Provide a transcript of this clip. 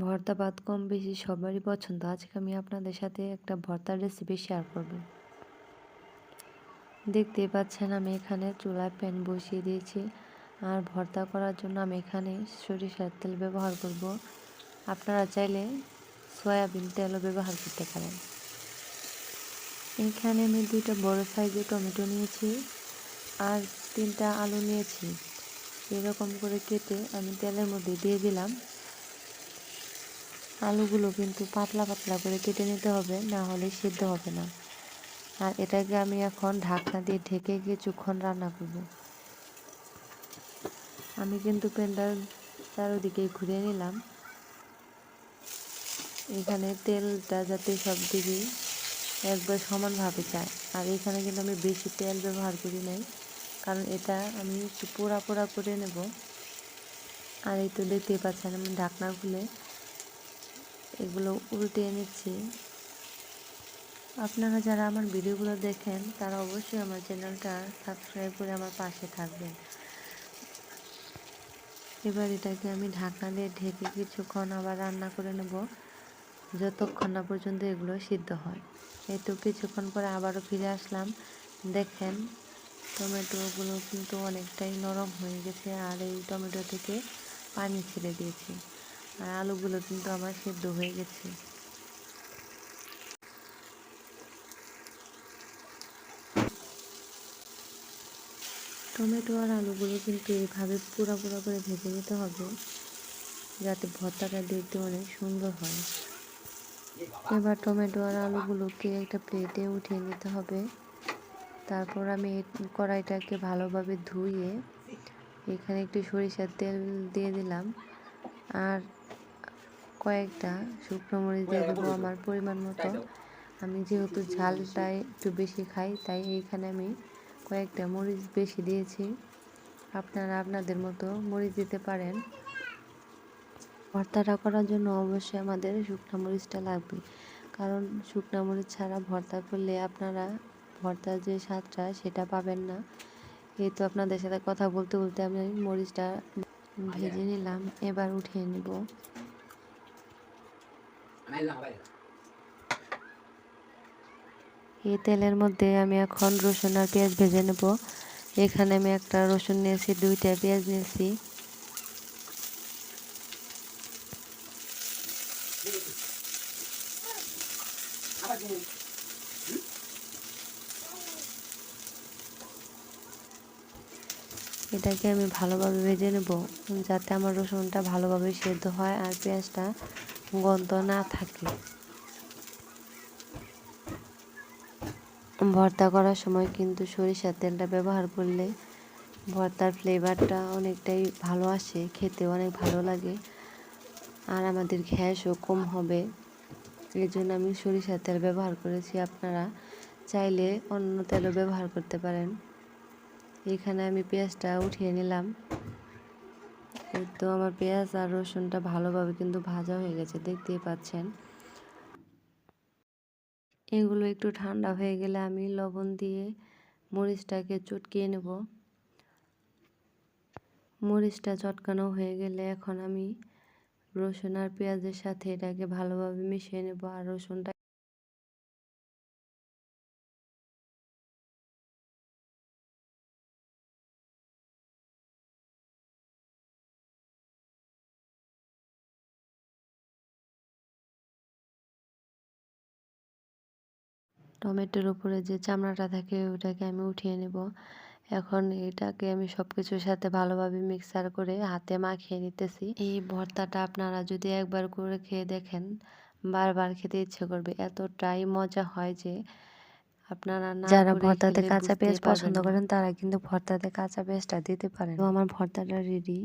ভর্তা ভাত কম বেশি সবারই পছন্দ। আজকে আমি আপনাদের সাথে একটা ভর্তার রেসিপি শেয়ার করব। দেখতে পাচ্ছেন, আমি এখানে চুলায় প্যান বসিয়ে দিয়েছি। আর ভর্তা করার জন্য আমি এখানে সরিষার তেল ব্যবহার করব। আপনারা চাইলে সয়াবিন তেলও ব্যবহার করতে পারেন। এখানে আমি দুইটা বড় সাইজের টমেটো নিয়েছি আর তিনটা আলু নিয়েছি। এরকম করে কেটে আমি তেলের মধ্যে দিয়ে দিলাম। আলুগুলো কিন্তু পাতলা পাতলা করে কেটে নিতে হবে, না হলে সিদ্ধ হবে না। আর এটাকে আমি এখন ঢাকনা দিয়ে ঢেকে কিছুক্ষণ রান্না করব। আমি কিন্তু প্যানটার চারোদিকে ঘুরিয়ে নিলাম। এখানে তেলটা যাতে সব দিকে একবার সমানভাবে যায়। আর এখানে কিন্তু আমি বেশি তেল ব্যবহার করি নাই, কারণ এটা আমি একটু পোড়া পোড়া করে নেব। আর এই তো দেখতেই পাচ্ছেন আমি ঢাকনা খুলে এগুলো উল্টে নিচ্ছি আপনারা যারা আমার ভিডিওগুলো দেখেন, তারা অবশ্যই আমার চ্যানেলটা সাবস্ক্রাইব করে আমার পাশে থাকবেন। এবার এটাকে আমি ঢাকা দিয়ে ঢেকে কিছুক্ষণ আবার রান্না করে নেব। যতক্ষণ না পর্যন্ত এগুলো সিদ্ধ হয়। এই তো কিছুক্ষণ পরে আবারও ফিরে আসলাম। দেখেন, টমেটোগুলো কিন্তু অনেকটাই নরম হয়ে গেছে আর এই টমেটো থেকে পানি ছেড়ে দিয়েছি। আর আলুগুলো কিন্তু আমার সেদ্ধ হয়ে গেছে। টমেটো আর আলুগুলো কিন্তু এইভাবে পুরা পুরা করে ভেজে নিতে হবে, যাতে ভর্তাটা দেখতে অনেক সুন্দর হয়। এবার টমেটো আর আলুগুলোকে একটা প্লেটে উঠিয়ে নিতে হবে। তারপর আমি কড়াইটাকে ভালোভাবে ধুয়ে এখানে একটু সরিষার তেল দিয়ে দিলাম। আর কয়েকটা শুকনো মরিচ দিয়ে দেবো আমার পরিমাণ মতো। আমি যেহেতু ঝালটা একটু বেশি খাই তাই এইখানে আমি কয়েকটা মরিচ বেশি দিয়েছি। আপনারা আপনাদের মতো মরিচ দিতে পারেন। ভর্তাটা করার জন্য অবশ্যই আমাদের শুকনো মরিচটা লাগবে। কারণ শুকনো মরিচ ছাড়া ভর্তা করলে আপনারা ভর্তার যে স্বাদটা সেটা পাবেন না। এই তো আপনাদের সাথে কথা বলতে বলতে আমি মরিচটা ভেজে নিলাম এবার উঠিয়ে নিব। এই তেলের মধ্যে আমি এখন রসুন আর পেঁয়াজ ভেজে নেব। এখানে আমি একটা রসুন নিয়েছি, দুইটা পেঁয়াজ নিয়েছি। এটাকে আমি ভালোভাবে ভেজে নেব, যাতে আমার রসুনটা ভালোভাবে সেদ্ধ হয় আর পেঁয়াজটা গন্ধ না থাকে। ভর্তা করার সময় কিন্তু সরিষার তেলটা ব্যবহার করলে ভর্তার ফ্লেভারটা অনেকটাই ভালো আসে, খেতে অনেক ভালো লাগে। আর আমাদের গ্যাসও কম হবে। এই জন্য আমি সরিষার তেল ব্যবহার করেছি। আপনারা চাইলে অন্য তেলও ব্যবহার করতে পারেন। এখানে আমি পেঁয়াজটা উঠিয়ে নিলাম। তো আমার পেঁয়াজ আর রসুনটা ভালোভাবে কিন্তু ভাজা হয়ে গেছে, দেখতেই পাচ্ছেন। এগুলো একটু ঠান্ডা হয়ে গেলে আমি লবণ দিয়ে মরিচটাকে চটকিয়ে নেব। মরিচটা চটকানো হয়ে গেলে এখন আমি রসুন আর পেঁয়াজের সাথে এটাকে ভালোভাবে মিশিয়ে নেব আর রসুনটা টমেটোর উপরে যে চামড়াটা থাকে ওটাকে আমি উঠিয়ে নেব। এখন এটাকে আমি সব কিছুর সাথে ভালোভাবে মিক্সার করে হাতে মাখিয়ে নিতেছি। এই ভর্তাটা আপনারা যদি একবার করে খেয়ে দেখেন বারবার খেতে ইচ্ছে করবে। এতটাই মজা হয় যে আপনারা যারা ভর্তাতে কাঁচা পেঁয়াজ পছন্দ করেন তারা কিন্তু ভর্তাতে কাঁচা পেঁয়াজটা দিতে পারেন। তো আমার ভর্তাটা রেডি